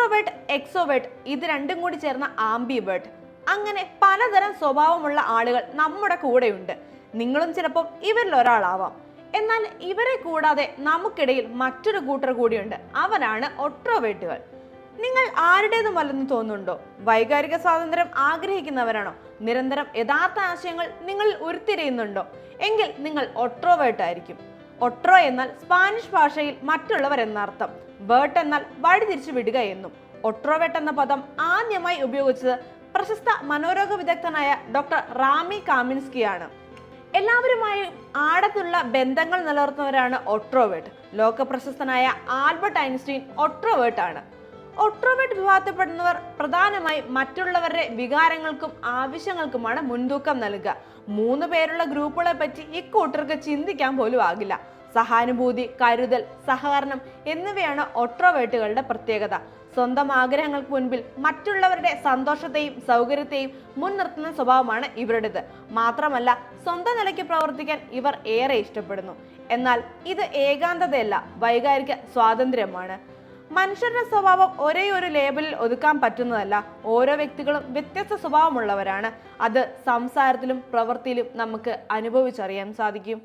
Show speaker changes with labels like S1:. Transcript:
S1: Introvert എക്സോവേർട്ട് ഇത് രണ്ടും കൂടി ചേർന്ന ആംബിവേർട്ട് അങ്ങനെ പലതരം സ്വഭാവമുള്ള ആളുകൾ നമ്മുടെ കൂടെയുണ്ട്. നിങ്ങളും ചിലപ്പോൾ ഇവരിൽ ഒരാളാവാം. എന്നാൽ ഇവരെ കൂടാതെ നമുക്കിടയിൽ മറ്റൊരു കൂട്ടർ കൂടിയുണ്ട്. അവരാണ് ഒട്രോവേട്ടുകൾ. നിങ്ങൾ ആരുടേതും വല്ലെന്ന് തോന്നുന്നുണ്ടോ? വൈകാരിക സ്വാതന്ത്ര്യം ആഗ്രഹിക്കുന്നവരാണോ? നിരന്തരം യഥാർത്ഥ ആശയങ്ങൾ നിങ്ങളിൽ ഉരുത്തിരിയുന്നുണ്ടോ? എങ്കിൽ നിങ്ങൾ ഒട്രോവേർട്ട് ആയിരിക്കും ഒട്രോ എന്നാൽ സ്പാനിഷ് ഭാഷയിൽ മറ്റുള്ളവർ എന്നർത്ഥം. വേർട്ട് എന്നാൽ വഴിതിരിച്ചു വിടുക എന്നും. ഒട്രോവേട്ട് എന്ന പദം ആദ്യമായി ഉപയോഗിച്ചത് പ്രശസ്ത മനോരോഗ വിദഗ്ധനായ ഡോക്ടർ റാമി കാമിൻസ്കിയാണ്. എല്ലാവരുമായും ആഴത്തുള്ള ബന്ധങ്ങൾ നിലനിർത്തുന്നവരാണ് ഒട്രോവേട്ട്. ലോക പ്രശസ്തനായ ആൽബർട്ട് ഐൻസ്റ്റീൻ ഒട്രോവേട്ട് ആണ് ഒട്രോവേട്ട് വിഭാഗത്തിൽപ്പെടുന്നവർ പ്രധാനമായും മറ്റുള്ളവരുടെ വികാരങ്ങൾക്കും ആവശ്യങ്ങൾക്കുമാണ് മുൻതൂക്കം നൽകുക. മൂന്ന് പേരുള്ള ഗ്രൂപ്പുകളെ പറ്റി ഇക്കൂട്ടർക്ക് ചിന്തിക്കാൻ പോലും ആകില്ല. സഹാനുഭൂതി കരുതൽ സഹകരണം എന്നിവയാണ് ഒട്രോവേട്ടുകളുടെ പ്രത്യേകത. സ്വന്തം ആഗ്രഹങ്ങൾക്ക് മുൻപിൽ മറ്റുള്ളവരുടെ സന്തോഷത്തെയും സൗകര്യത്തെയും മുൻനിർത്തുന്ന സ്വഭാവമാണ് ഇവരുടേത്. മാത്രമല്ല സ്വന്തം നിലയ്ക്ക് പ്രവർത്തിക്കാൻ ഇവർ ഏറെ ഇഷ്ടപ്പെടുന്നു. എന്നാൽ ഇത് ഏകാന്തതയല്ല വൈകാരിക സ്വാതന്ത്ര്യമാണ്. മനുഷ്യരുടെ സ്വഭാവം ഒരേ ഒരു ലേബലിൽ ഒതുക്കാൻ പറ്റുന്നതല്ല. ഓരോ വ്യക്തികളും വ്യത്യസ്ത സ്വഭാവമുള്ളവരാണ്. അത് സംസാരത്തിലും പ്രവൃത്തിയിലും നമുക്ക് അനുഭവിച്ചറിയാൻ സാധിക്കും.